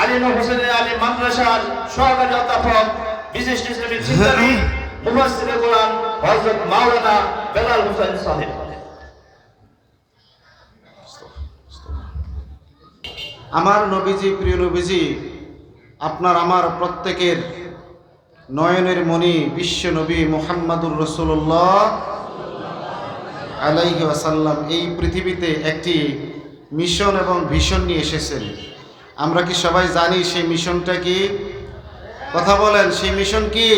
আলী হোসেন আলী মাদ্রাসার সহকারী অধ্যাপক বিশিষ্ট ইসলামিক চিন্তাবিদ মুফাসসিরে কোরআন হযরত মাওলানা বেলাল হোসেন সাহেব। আমার নবীজি প্রিয় নবীজি আপনার আমার প্রত্যেকের নয়নের মণি বিশ্ব নবী মোহাম্মদুর রসুল্লাহ আলাইহি ওয়াসাল্লাম এই পৃথিবীতে একটি মিশন এবং ভিশন নিয়ে এসেছেন। আমরা কি সবাই জানি সেই মিশনটা কি কথা বলেন সেই মিশন কি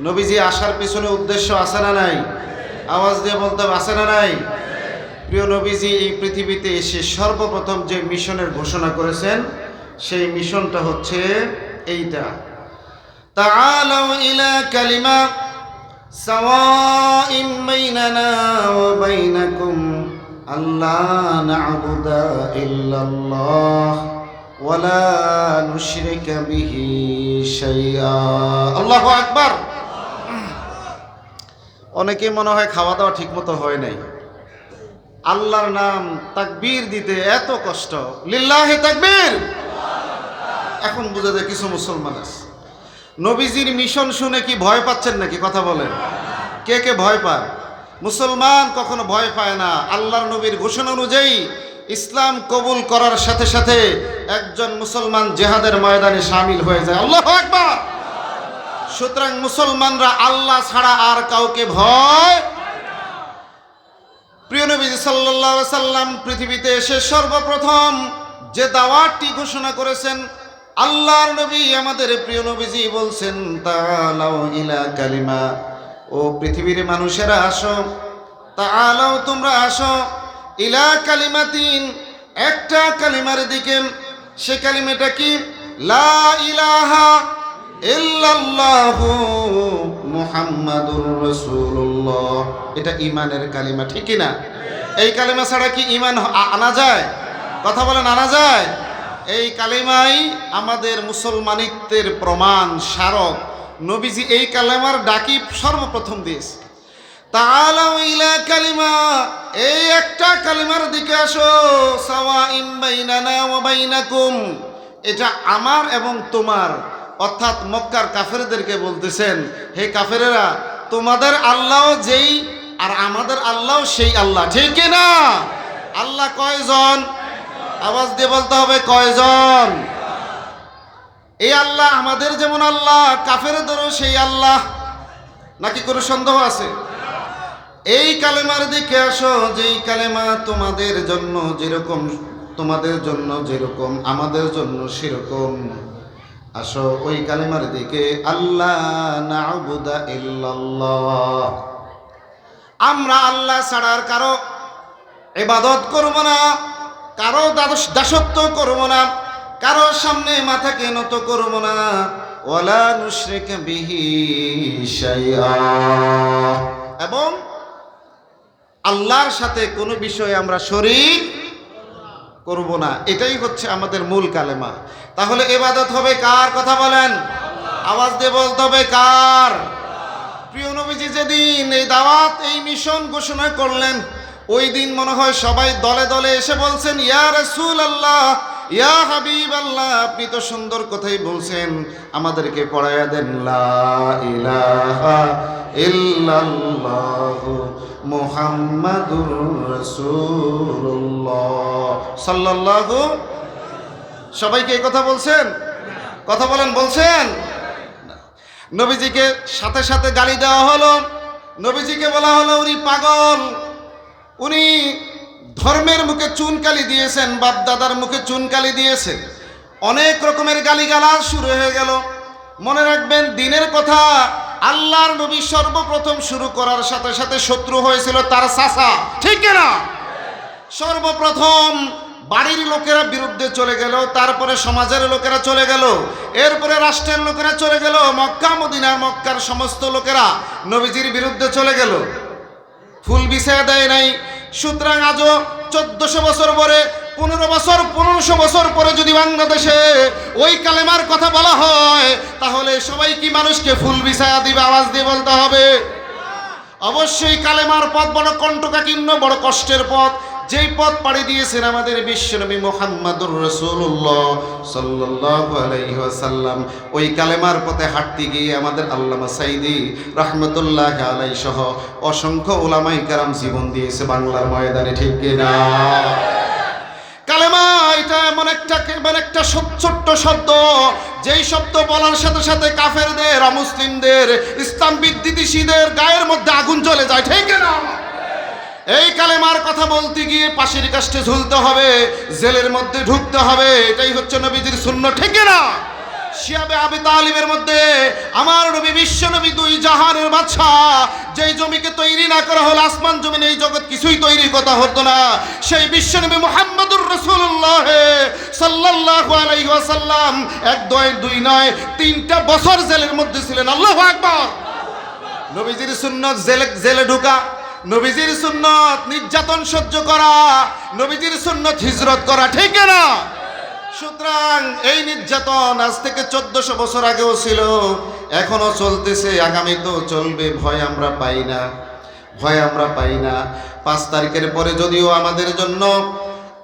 নবীজি আসার পিছনে উদ্দেশ্য আছে না নাই আওয়াজ দিয়ে বলতে হবে, আছে না নাই প্রিয় নবীজি এই পৃথিবীতে এসে সর্বপ্রথম যে মিশনের ঘোষণা করেছেন সেই মিশনটা হচ্ছে এইটা تعالوا إلى كلمة سواء بيننا وبينكم ألا نعبد إلا الله ولا نشرك به شيئا الله أكبر অনেকে মনে হয় খাওয়া দাওয়া ঠিকমতো হয় নাই আল্লাহর নাম তাকবীর দিতে এত কষ্ট লিল্লাহে তাকবীর এখন বুঝা যায় কিছু মুসলমান আছে নবীজির মিশন শুনে কি ভয় পাচ্ছেন নাকি কথা বলেন কে কে ভয় পায় মুসলমান কখনো ভয় পায় না। আল্লাহর নবীর ঘোষণা অনুযায়ী ইসলাম কবুল করার সাথে সাথে একজন মুসলমান জেহাদের ময়দানে সামিল হয়ে যায়। আল্লাহ একবার সুতরাং মুসলমানরা আল্লাহ ছাড়া আর কাউকে ভয় প্রিয় নবী সাল্লাম পৃথিবীতে এসে সর্বপ্রথম যে দাওয়াতটি ঘোষণা করেছেন, আল্লাহর নবী আমাদের প্রিয় নবীজি বলছেন তালাও ইলা কালিমা। ও পৃথিবীর মানুষেরা আসো। তালাও তোমরা আসো। ইলা কালিমাতিন, একটা কালিমার দিকে। সে কালিমাটা কি? লা ইলাহা ইল্লাল্লাহু মুহাম্মাদুর রাসূলুল্লাহ। এটা ইমানের কালিমা, ঠিক না? এই কালিমা ছাড়া কি ইমান আনা যায়? কথা বলেন, আনা যায়? এই কালিমাই আমাদের মুসলমানিত্বের প্রমাণ, স্মারক। নবীজি এই কালেমার ডাকি সর্বপ্রথম দিয়েছে তাআলাউ ইলা কালিমা, এই একটা কালিমার দিকে আসো। সাওয়া ইন বাইনানা এটা আমার এবং তোমার। অর্থাৎ মক্কার কাফেরদেরকে বলতেছেন, হে কাফেরেরা, তোমাদের আল্লাহ যেই আর আমাদের আল্লাহ সেই আল্লাহ। ঠিক না আল্লাহ কয়জন? আওয়াজ দিয়ে বলতে হবে কয়জন? এই আল্লাহ আমাদের যেমন আল্লাহ, কাফেরদেরও সেই আল্লাহ। নাকি কোনো সন্দেহ আছে? এই কালেমার দিকে আসো, যেই কালেমা তোমাদের জন্য যেরকম, তোমাদের জন্য যেরকম, আমাদের জন্য সেরকম। আসো ওই কালেমার দিকে আল্লাহ আমরা আল্লাহ ছাড়ার কারও এবাদত করব না, কারও দাস- দাসত্ব করব না। কারও সামনে মাথাকে নত করব না। ওয়ালা নুশরিক বিহি এবং আল্লাহর সাথে কোনো বিষয়ে আমরা শরীক করব না। এটাই হচ্ছে আমাদের মূল কালেমা। তাহলে এবাদত হবে কার? কথা বলেন। আওয়াজ দিয়ে বলতে হবে কার? প্রিয় নবীজি, যেদিন এই দাওয়াত, এই মিশন ঘোষণা করলেন, ওই দিন মনে হয় সবাই দলে দলে এসে বলছেন, ইয়া রাসূল আল্লাহ ইয়া হাবিব আল্লাহ আপনি তো সুন্দর কথাই বলছেন। আমাদেরকে পড়াইয়া দেন, লা ইলাহা ইল্লাল্লাহু মুহাম্মাদুর রাসূলুল্লাহ। সবাইকে এই কথা বলছেন? কথা বলেন, বলছেন? নবীজিকে সাথে সাথে গালি দেওয়া হলো। নবীজিকে বলা হলো, উনি পাগল। উনি ধর্মের মুখে চুনকালি দিয়েছেন বাপ দাদার মুখে চুনকালি দিয়েছেন। অনেক রকমের গালিগালাজ শুরু হয়ে গেল। মনে রাখবেন, দিনের কথা আল্লাহর নবী সর্বপ্রথম শুরু করার সাথে সাথে শত্রু হয়েছিল তার চাচা। ঠিক না সর্বপ্রথম বাড়ির লোকেরা বিরুদ্ধে চলে গেল, তারপরে সমাজের লোকেরা চলে গেল, এরপরে রাষ্ট্রের লোকেরা চলে গেল, মক্কা, মদিনা, মক্কার সমস্ত লোকেরা নবীজির বিরুদ্ধে চলে গেল। ফুল বিছায় দেয় নাই সুতরাং আজও চোদ্দশো বছর পরে, পনেরো বছর, পনেরোশো বছর পরে যদি বাংলাদেশে ওই কালেমার কথা বলা হয়, তাহলে সবাই কি মানুষকে ফুল বিছায়া দিবে, আওয়াজ দিয়ে বলতে হবে? অবশ্যই কালেমার পথ বড় কণ্ঠকাকীর্ণ বড় কষ্টের পথ। যেই পথ পাড়ি দিয়েছেন আমাদের বিশ্বনবী মোহাম্মদুর রসুল্লাহ সাল্লাল্লাহু আলাইহি ওয়াসাল্লাম, ওই কালেমার পথে হাঁটতে গিয়ে আমাদের আল্লামা সাইদি রহমতুল্লাহ আলাই সহ অসংখ্য ওলামাই কারাম জীবন দিয়েছে বাংলার ময়দানে, ঠিক কিনা কালেমা এটা এমন একটা এমন একটা ছোট্ট শব্দ, যেই শব্দ বলার সাথে সাথে কাফেরদের, অমুসলিমদের, ইসলাম বিদ্বিষীদের গায়ের মধ্যে আগুন জ্বলে যায়, ঠিক না? এই কালেমার কথা বলতে গিয়ে পাশের কাষ্টে ঝুলতে হবে, জেলের মধ্যে ঢুকতে হবে, এটাই হচ্ছে নবীজির শূন্য ঠিক না শিয়াবে আবি তালিবের মধ্যে আমার নবী, বিশ্ব নবী দুই জাহানের বাদশা যেই জমিকে তৈরি না করা হলো, আসমান জমিন এই জগৎ কিছুই তৈরি কথা হতো না। সেই বিশ্ব নবী মোহাম্মদুর রসুল্লাহ সাল্লাল্লাহু আলাইহি ওয়াসাল্লাম, এক দয় দুই নয়, তিনটা বছর জেলের মধ্যে ছিলেন। আল্লাহু আকবার! নবীজির সুন্নত জেলে জেলে ঢুকা। নবীজির সুন্নত নির্যাতন সহ্য করা, নবীজির সুন্নত হিজরত করা, ঠিক না? সুতরাং এই নির্যাতন আজ থেকে চোদ্দশো বছর আগেও ছিল, এখনও চলতেছে আগামী তো চলবে, ভয় আমরা পাই না, ভয় আমরা পাই না। পাঁচ তারিখের পরে যদিও আমাদের জন্য,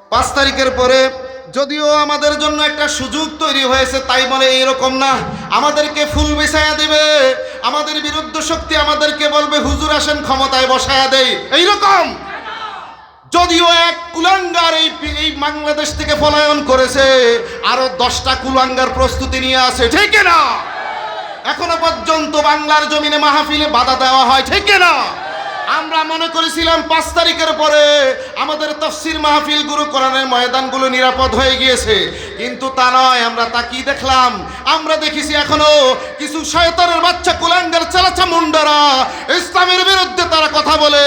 পাঁচ তারিখের পরে যদিও আমাদের জন্য একটা সুযোগ তৈরি হয়েছে, তাই বলে এইরকম না। আমাদেরকে ফুল বিছায়া দিবে। আমাদের বিরুদ্ধ শক্তি আমাদেরকে বলবে, হুজুর আসেন, ক্ষমতায় বসায়া দেই। এইরকম। যদিও এক কুলাঙ্গার এই এই বাংলাদেশ থেকে পলায়ন করেছে, আরও দশটা কুলাঙ্গার প্রস্তুতি নিয়ে আছে, ঠিক না এখনও পর্যন্ত বাংলার জমিনে মাহফিলে বাধা দেওয়া হয়, ঠিক না আমরা মনে করেছিলাম পাঁচ তারিখের পরে আমাদের তফসির মাহফিল গুরু কোরআনের ময়দানগুলো নিরাপদ হয়ে গিয়েছে। কিন্তু তা নয়, আমরা তা কি দেখলাম? আমরা দেখেছি এখনও কিছু শয়তানের বাচ্চা কুলাঙ্গার চালাচা মুন্ডারা ইসলামের বিরুদ্ধে তারা কথা বলে,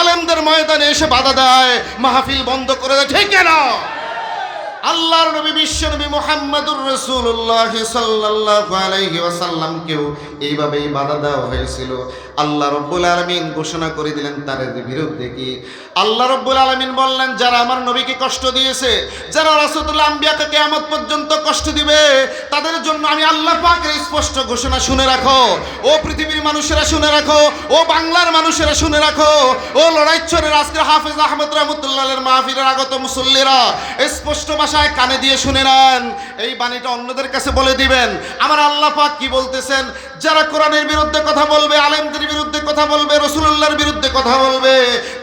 আলেমদের ময়দানে এসে বাধা দেয়, মাহফিল বন্ধ করে দেয়। ঠিক না আল্লাহর নবী বিশ্ব নবী মোহাম্মদুর রসুল্লাহ সাল্লাল্লাহু আলাইহি ওয়াসাল্লামকেও এইভাবেই বাধা দেওয়া হয়েছিল। আল্লাহ রব্বুল আলমিন ঘোষণা করে দিলেন, তার বিরুদ্ধে কি? আল্লাহ রব্বুল আলমিন বললেন, যারা আমার নবীকে কষ্ট দিয়েছে, যারা রাসূলুল্লাহ আম্বিয়াকে কিয়ামত পর্যন্ত কষ্ট দিবে, তাদের জন্য আমি আল্লাহ পাকের স্পষ্ট ঘোষণা শুনে রাখো। ও পৃথিবীর মানুষেরা শুনে রাখো, ও বাংলার মানুষেরা শুনে রাখো, ও লড়াইচ্ছরের আজকের হাফেজ আহমদ রহমতুল্লাহের মাহফিলের আগত মুসল্লিরা, স্পষ্ট ভাষায় কানে দিয়ে শুনে নেন। এই বাণীটা অন্যদের কাছে বলে দিবেন। আমার আল্লাহ পাক কি বলতেছেন? যারা কোরআনের বিরুদ্ধে কথা বলবে, আলেমদের বিরুদ্ধে কথা বলবে রসুল্লাহর বিরুদ্ধে কথা বলবে,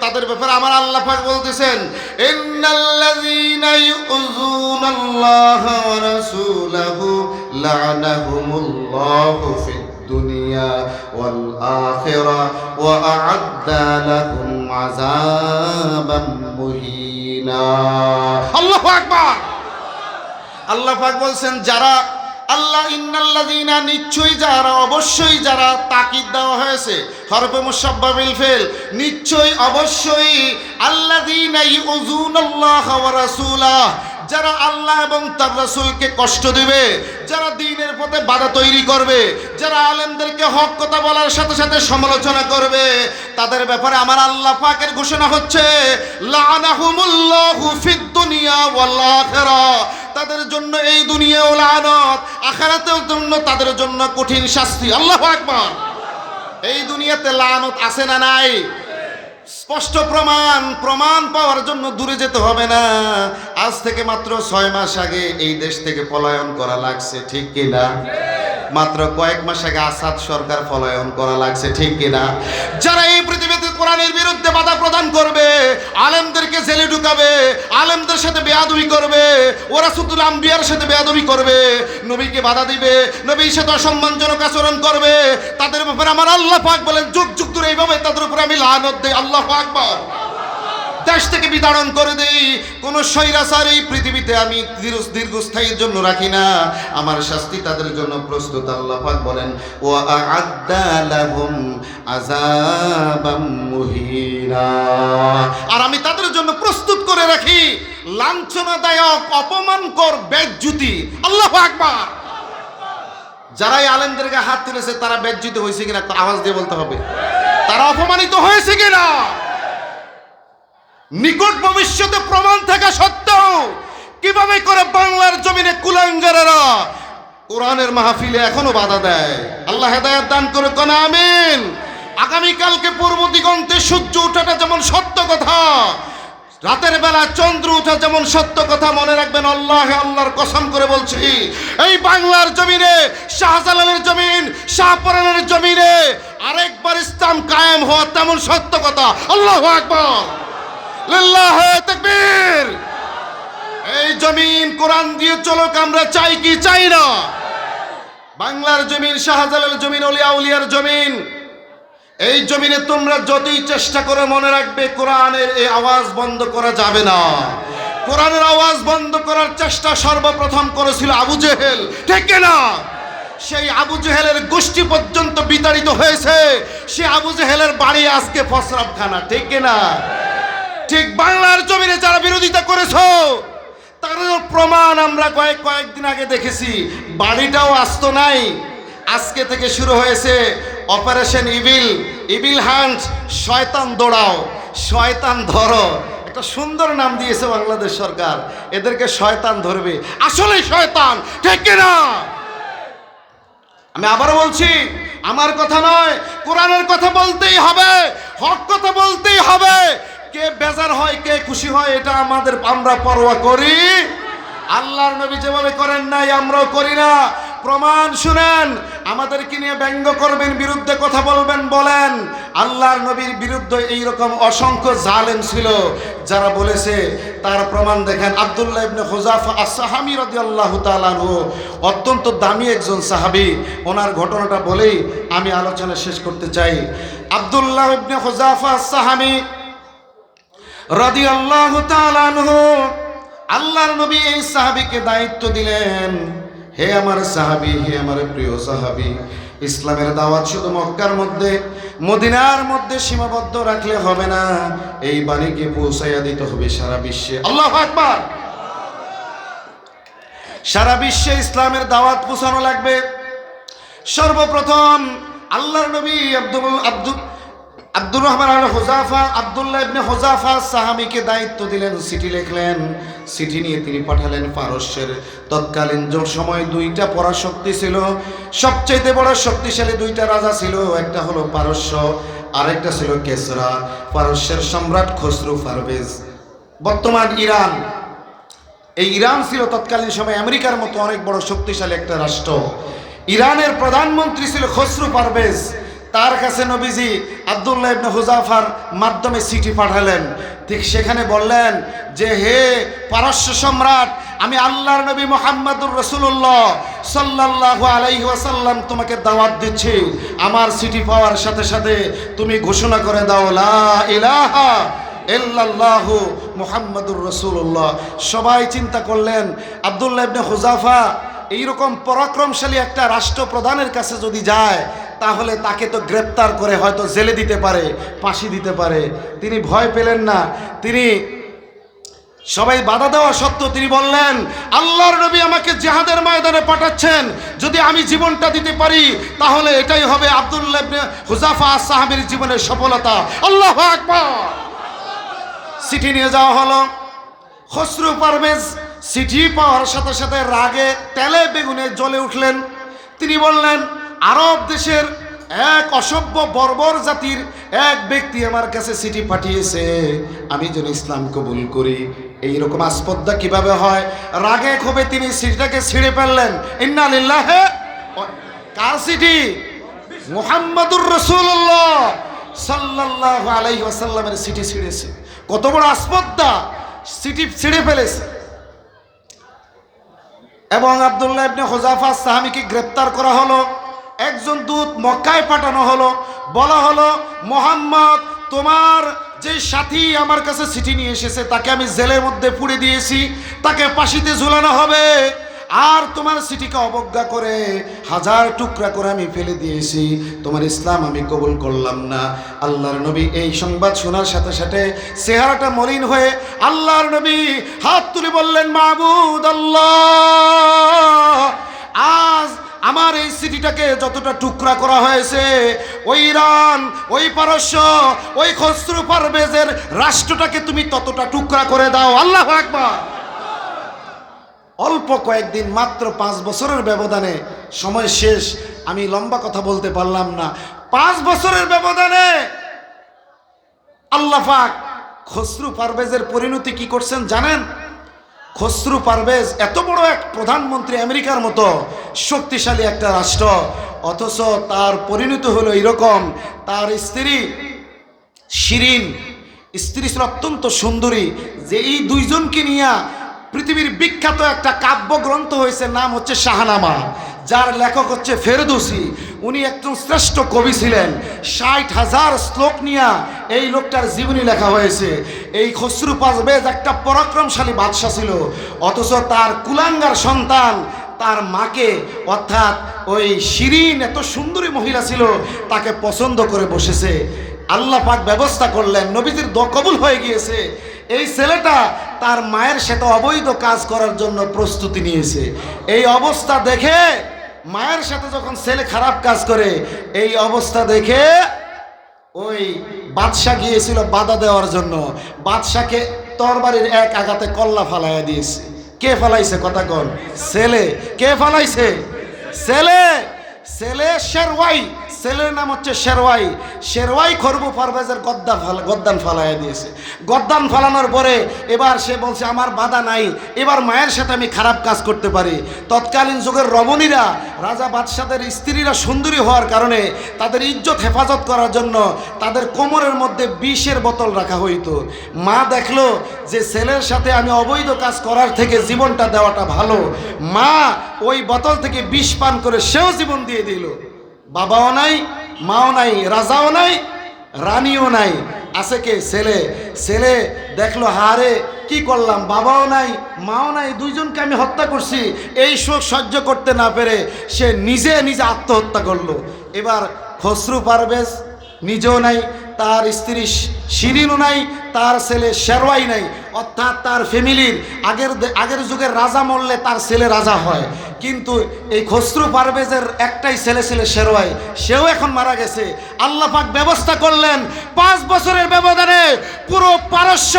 তাদের ব্যাপারে আমার আল্লাহ পাক বলতেছেন দুনিয়া ওয়াল আখিরা ওয়া আল্লাহু আকবার। আল্লাহ বলছেন, যারা আল্লাহ ইন্নাল্লাযীনা নিশ্চয়ই যারা, অবশ্যই যারা তাকিদ দেওয়া হয়েছে, হরফে মুসাব্বাবিল ফেল নিশ্চয়ই অবশ্যই আল্লাযীনা ইউযুনাল্লাহ ওয়া রাসূলাহ যারা আল্লাহ এবং তার রাসূলকে কষ্ট দিবে, যারা দিনের পথে বাধা তৈরি করবে, যারা আলেমদেরকে হক কথা বলার সাথে সাথে সমালোচনা করবে, তাদের ব্যাপারে আমার আল্লাহ পাকের ঘোষণা হচ্ছে দুনিয়া তাদের জন্য এই দুনিয়াও লানত আখারাতেও জন্য তাদের জন্য কঠিন শাস্তি। আল্লাহু আকবার। এই দুনিয়াতে লানত আছে না নাই? স্পষ্ট প্রমাণ প্রমাণ পাওয়ার জন্য দূরে যেতে হবে না। আজ থেকে মাত্র ছয় মাস আগে এই দেশ থেকে পলায়ন করা লাগছে, ঠিক কিনা মাত্র কয়েক মাস আগে আসাদ সরকার পলায়ন করা লাগছে, ঠিক কিনা যারা এই পৃথিবীতে কোরআনের বিরুদ্ধে বাধা প্রদান করবে, আলেমদেরকে জেলে ঢুকাবে, আলেমদের সাথে বেয়াদবি করবে, ওরা শুধু আম্বিয়ার সাথে বেয়াদবি করবে, নবীকে বাধা দিবে, নবীর সাথে অসম্মানজনক আচরণ করবে, তাদের ব্যাপারে আমার আল্লাহ পাক বলেন, যুগ যুগ ধরে এইভাবে তাদের উপরে আমি লানত দেই, আল্লাহ আকবার। দেশ থেকে বিতাড়ন করে দেই। কোন স্বৈরাচার এই পৃথিবীতে আমি দীর্ঘস্থায়ীর জন্য রাখি না। আমার শাস্তি তাদের জন্য প্রস্তুত, আল্লাহ পাক বলেন ও আ'আদ্দা লাহুম আযাবাম মুহিনা। আর আমি তাদের জন্য প্রস্তুত করে রাখি। লাঞ্ছনাদায়ক, অপমানকর, বেজ্জুতি। আল্লাহু আকবার। যারা এই আলেমদেরকে হাত তুলেছে, তারা বেজ্জিত হয়েছে কিনা আওয়াজ দিয়ে বলতে হবে। তারা অপমানিত হয়েছে কিনা? নিকট ভবিষ্যতে প্রমাণ থাকা সত্ত্বেও কীভাবে করে বাংলার জমিনে কুলাঙ্গারেরা কোরআনের মাহফিলে এখনও বাধা দেয়? আল্লাহ হেদায়াত দান করে কোন আমিন। আগামীকালকে পূর্ব দিগন্তে সূর্য ওঠাটা যেমন সত্য কথা, রাতের বেলা চন্দ্র উঠা যেমন সত্য কথা, মনে রাখবেন আল্লাহ আল্লাহর কসম করে বলছি, এই বাংলার জমিনে, শাহজালালের জমিন, শাহপরানের জমিনে আরেকবার ইসলাম কায়েম হওয়া তেমন সত্য কথা। আল্লাহ আকবর। তাকবীর। এই জমিন কোরআন দিয়ে চলুক, আমরা চাই কি চাই না? বাংলার জমিন, শাহজালালের জমিন, অলিয়া উলিয়ার জমিন। এই জমিনে তোমরা যতই চেষ্টা করে মনে রাখবে, কোরআনের এই আওয়াজ বন্ধ করা যাবে না। কোরআনের আওয়াজ বন্ধ করার চেষ্টা সর্বপ্রথম করেছিল আবু জেহেল, ঠিক না সেই আবু জেহেলের গোষ্ঠী পর্যন্ত বিতাড়িত হয়েছে। সে আবু জেহেলের বাড়ি আজকে ফসরাবখানা ঠিক না ঠিক বাংলার জমিনে যারা বিরোধিতা করেছ তার প্রমাণ আমরা কয়েক কয়েকদিন আগে দেখেছি। বাড়িটাও আসতো নাই। আজকে থেকে শুরু হয়েছে অপারেশন ইবিল ইবিল হান্ট, শয়তান দৌড়াও, শয়তান ধরো। একটা সুন্দর নাম দিয়েছে বাংলাদেশ সরকার। এদেরকে শয়তান ধরবে। আসলে শয়তান, ঠিক কিনা? আমি আবারও বলছি, আমার কথা নয়, কোরআনের কথা বলতেই হবে, হক কথা বলতেই হবে। কে বেজার হয়, কে খুশি হয়, এটা আমাদের আমরা পরোয়া করি। আল্লাহর নবী যেভাবে করেন নাই, আমরাও করি না। প্রমাণ শুনেন, আমাদেরকে নিয়ে ব্যঙ্গ করবেন, বিরুদ্ধে কথা বলবেন, বলেন। আল্লাহর নবীর বিরুদ্ধে এইরকম অসংখ্য জালেম ছিল, যারা বলেছে, তার প্রমাণ দেখেন, আব্দুল্লাহ ইবনে হুজাফা আস-সাহাবী রাদিয়াল্লাহু তাআলা আনহু, অত্যন্ত দামি একজন সাহাবী। ওনার ঘটনাটা বলেই আমি আলোচনা শেষ করতে চাই। আব্দুল্লাহ ইবনে হুজাফা আস-সাহাবী তাআলা আনহু, আল্লাহর নবী এই সাহাবীকে দায়িত্ব দিলেন, হে আমার সাহাবী, হে আমার প্রিয় সাহাবী, ইসলামের দাওয়াত শুধু মক্কার মধ্যে, মদিনার মধ্যে সীমাবদ্ধ রাখলে হবে না, এই বাণীকে পৌঁছাইয়া দিতে হবে সারা বিশ্বে। আল্লাহ আকবার। সারা বিশ্বে ইসলামের দাওয়াত পৌঁছানো লাগবে। সর্বপ্রথম আল্লাহর নবী আব্দুল আব্দুল আব্দুর রহমান আল হোজাফা, আবদুল্লাহ ইবনে হোজাফা সাহাবিকে দায়িত্ব দিলেন, চিঠি লিখলেন। চিঠি নিয়ে তিনি পাঠালেন পারস্যের। তৎকালীন সময় দুইটা পরাশক্তি ছিল। সবচাইতে বড় শক্তিশালী দুইটা রাজা ছিল। একটা হলো পারস্য, আরেকটা ছিল কেসরা। পারস্যের সম্রাট খসরু পারভেজ। বর্তমান ইরান। এই ইরান ছিল তৎকালীন সময় আমেরিকার মতো অনেক বড় শক্তিশালী একটা রাষ্ট্র। ইরানের প্রধানমন্ত্রী ছিল খসরু পারভেজ। তার কাছে নবীজি আবদুল্লাহ ইবনে হুজাফার মাধ্যমে চিঠি পাঠালেন। ঠিক সেখানে বললেন যে, হে পারস্য সম্রাট, আমি আল্লাহর নবী মোহাম্মদুর রসুল্লাহ সাল্লাল্লাহু আলাইহি ওয়াসাল্লাম তোমাকে দাওয়াত দিচ্ছি। আমার চিঠি পাওয়ার সাথে সাথে তুমি ঘোষণা করে দাও, লা ইলাহা মুহাম্মাদুর রাসূলুল্লাহ। সবাই চিন্তা করলেন, আব্দুল্লাহ ইবনে হুজাফা এইরকম পরাক্রমশালী একটা রাষ্ট্রপ্রধানের কাছে যদি যায় তাহলে তাকে তো গ্রেপ্তার করে হয়তো জেলে দিতে পারে, ফাঁসি দিতে পারে। তিনি ভয় পেলেন না। তিনি সবাই বাধা দেওয়া সত্ত্বেও তিনি বললেন, আল্লাহর নবী আমাকে জেহাদের ময়দানে পাঠাচ্ছেন। যদি আমি জীবনটা দিতে পারি, তাহলে এটাই হবে আব্দুল্লাহ হুজাফা সাহাবীর জীবনের সফলতা। আল্লাহ আকবার। চিঠি নিয়ে যাওয়া হলো। খসরু পারভেজ চিঠি পাওয়ার সাথে সাথে রাগে তেলে বেগুনে জ্বলে উঠলেন। তিনি বললেন আরব দেশের এক অসভ্য বর্বর জাতির এক ব্যক্তি আমার কাছে চিঠি পাঠিয়েছে, আমি যেন ইসলাম কবুল করি। এই রকম আস্পর্ধা কীভাবে হয়? রাগে ক্ষোভে তিনি চিঠিটাকে ছিঁড়ে ফেললেন। ইন্না লিল্লাহে কার চিঠি? মুহাম্মাদুর রসুল্লাহ সাল্লাল্লাহু আলাইহি ওয়াসাল্লামের চিঠি ছিঁড়েছে। কত বড় আস্পর্ধা! চিঠি ছিঁড়ে ফেলেছে। এবং আব্দুল্লাহ ইবনে হোজাফা সাহামিকে গ্রেপ্তার করা হলো। একজন দূত মক্কায় পাঠানো হলো। বলা হলো, মোহাম্মদ, তোমার যে সাথী আমার কাছে চিঠি নিয়ে এসেছে, তাকে আমি জেলের মধ্যে পুড়ে দিয়েছি, তাকে পাশিতে ঝুলানো হবে। আর তোমার চিঠিকে অবজ্ঞা করে হাজার টুকরা করে আমি ফেলে দিয়েছি। তোমার ইসলাম আমি কবুল করলাম না। আল্লাহর নবী এই সংবাদ শোনার সাথে সাথে চেহারাটা মলিন হয়ে আল্লাহর নবী হাত তুলে বললেন মাহবুদ আল্লাহ। আজ আমার এই সিটিটাকে যতটা টুকরা করা হয়েছে, ওই ইরান, ওই পারস্য, ওই খসরু পারভেজের রাষ্ট্রটাকে তুমি ততটা টুকরা করে দাও। আল্লাহ আকবার। অল্প কয়েকদিন, মাত্র পাঁচ বছরের ব্যবধানে সময় শেষ, আমি লম্বা কথা বলতে পারলাম না। পাঁচ বছরের ব্যবধানে আল্লাহ খসরু পারভেজের পরিণতি কি করছেন জানেন? খসরু পারভেজ, এত বড় এক প্রধানমন্ত্রী আমেরিকার মতো শক্তিশালী একটা রাষ্ট্র, অথচ তার পরিণতি হলো এরকম তার স্ত্রী শিরিন স্ত্রী ছিল অত্যন্ত সুন্দরী, যে এই দুইজনকে নিয়ে পৃথিবীর বিখ্যাত একটা কাব্যগ্রন্থ হয়েছে, নাম হচ্ছে শাহনামা, যার লেখক হচ্ছে ফেরদৌসি। উনি একজন শ্রেষ্ঠ কবি ছিলেন। ষাট হাজার শ্লোক নিয়ে এই লোকটার জীবনী লেখা হয়েছে। এই খসরু পাজবেজ একটা পরাক্রমশালী বাদশা ছিল। অথচ তার কুলাঙ্গার সন্তান, তার মাকে, অর্থাৎ ওই শিরিন এত সুন্দরী মহিলা ছিল, তাকে পছন্দ করে বসেছে। আল্লাহ পাক ব্যবস্থা করলেন, নবীজির দ কবুল হয়ে গিয়েছে। এই ছেলেটা তার মায়ের সাথে অবৈধ কাজ করার জন্য প্রস্তুতি নিয়েছে। এই অবস্থা দেখে মায়ের সাথে যখন ছেলে খারাপ কাজ করে, এই অবস্থা দেখে ওই বাদশা গিয়েছিল বাধা দেওয়ার জন্য। বাদশাকে তরবারির এক আঘাতে কল্লা ফালাইয়া দিয়েছে। কে ফালাইছে কথা কন? ছেলে। কে ফালাইছে? ছেলে। ছেলে শেরওয়াই। ছেলের নাম হচ্ছে শেরওয়াই। শেরওয়াই খরবু পারভেজের গদ্দা ফালা গদ্দান ফালাইয়া দিয়েছে। গদ্দান ফালানোর পরে এবার সে বলছে, আমার বাধা নাই। এবার মায়ের সাথে আমি খারাপ কাজ করতে পারি। তৎকালীন যুগের রমণীরা, রাজা বাদশাদের স্ত্রীরা সুন্দরী হওয়ার কারণে তাদের ইজ্জত হেফাজত করার জন্য তাদের কোমরের মধ্যে বিষের বোতল রাখা হইতো। মা দেখল যে ছেলের সাথে আমি অবৈধ কাজ করার থেকে জীবনটা দেওয়াটা ভালো। মা ওই বোতল থেকে বিষ পান করে সেও জীবন দিয়ে দিল। বাবাও নাই, মাও নাই, রাজাও নাই, রানীও নাই। আছে কে? ছেলে। ছেলে দেখল, হারে, কি করলাম? বাবাও নাই, মাও নাই, দুইজনকে আমি হত্যা করছি। এই শোক সহ্য করতে না পেরে সে নিজে নিজে আত্মহত্যা করল। এবার খসরু পারভেজ নিজেও নাই তার স্ত্রী শিরিনও নাই, তার ছেলে শেরওয়াই নাই। অর্থাৎ তার ফ্যামিলির আগের আগের যুগের রাজা মরলে তার ছেলে রাজা হয়। কিন্তু এই খসরু পারভেজের একটাই ছেলে ছেলে শেরওয়াই। সেও এখন মারা গেছে। আল্লাহ পাক ব্যবস্থা করলেন, পাঁচ বছরের ব্যবধানে পুরো পারস্য,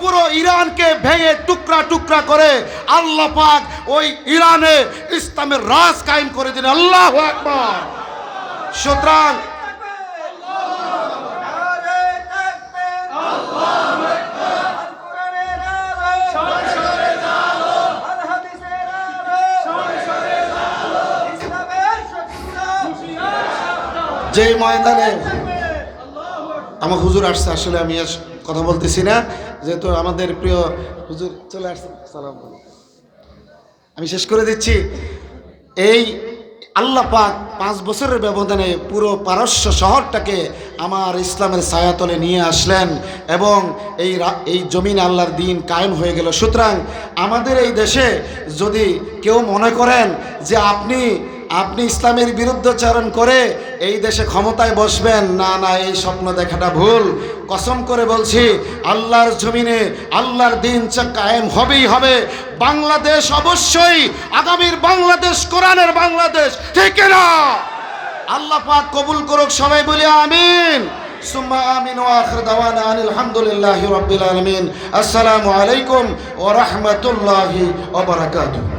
পুরো ইরানকে ভেঙে টুকরা টুকরা করে আল্লাহ পাক ওই ইরানে ইসলামের রাজ কায়েম করে দিলেন। আল্লাহ সুতরাং যে ময়দানে আমার হুজুর আসছে, আসলে আমি কথা বলতেছি না। যেহেতু আমাদের প্রিয় হুজুর চলে আসছে, সালাম আমি শেষ করে দিচ্ছি। এই আল্লাহ পাক পাঁচ বছরের ব্যবধানে পুরো পারস্য শহরটাকে আমার ইসলামের ছায়াতলে নিয়ে আসলেন এবং এই এই জমিন আল্লাহর দিন কায়েম হয়ে গেল। সুতরাং আমাদের এই দেশে যদি কেউ মনে করেন যে আপনি আপনি ইসলামের বিরুদ্ধচারণ করে এই দেশে ক্ষমতায় বসবেন। না না, এই স্বপ্ন দেখাটা ভুল। কসম করে বলছি, আল্লাহর জমিনে আল্লাহর দিন কায়েম হবেই হবে। বাংলাদেশ অবশ্যই আগামীর বাংলাদেশ, কোরআনের বাংলাদেশ, ঠিক না? আল্লাহ পাক কবুল করুক, সবাই বলি আমিন। সুম্মা আমিন ওয়া আখির দাওয়ানা আনিল হামদুলিল্লাহি রাব্বিল আলামিন। আসসালামু আলাইকুম ওয়া রাহমাতুল্লাহি ওয়া